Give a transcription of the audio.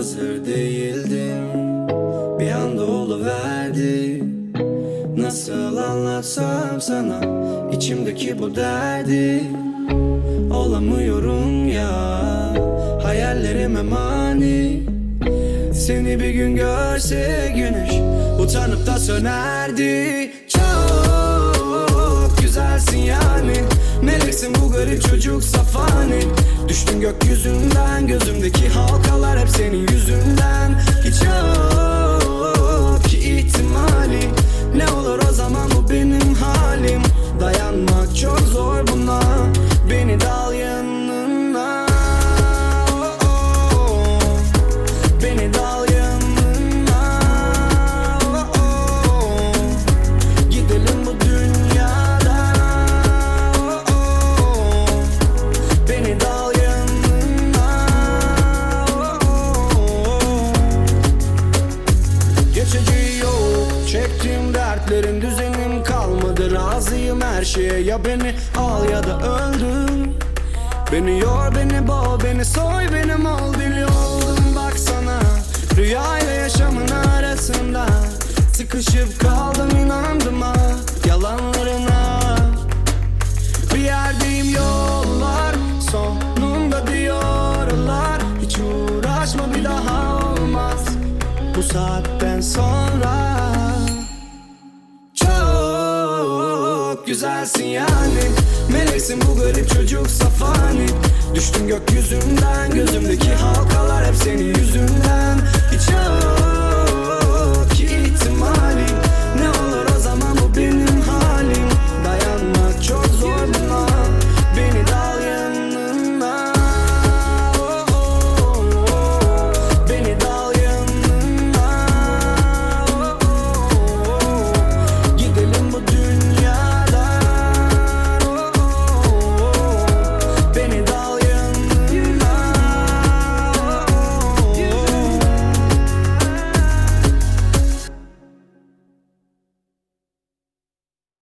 hazır değildim Bir anda oluverdi Nasıl anlatsam sana içimdeki bu derdi. Olamıyorum ya Hayallerime mani. Seni bir gün görse güneş Utanıp da sönerdi. Garip çocuk safani Düştün gökyüzünden Gözümdeki halkalar hep senin yüzünden Dertlerin düzenim kalmadı. Razıyım her şeye. Ya beni al ya da öldür. Beni yor beni boğ beni soy benim ol deli oldum baksana Rüyayla yaşamın arasında Sıkışıp kaldım inandım ha. Yalanlarına bir yerdeyim yollar sonunda diyorlar. Hiç uğraşma bir daha olmaz. Bu saatten sonra güzelsin yani. Meleksin bu garip çocuk safani. Düştün gökyüzünden Gözümdeki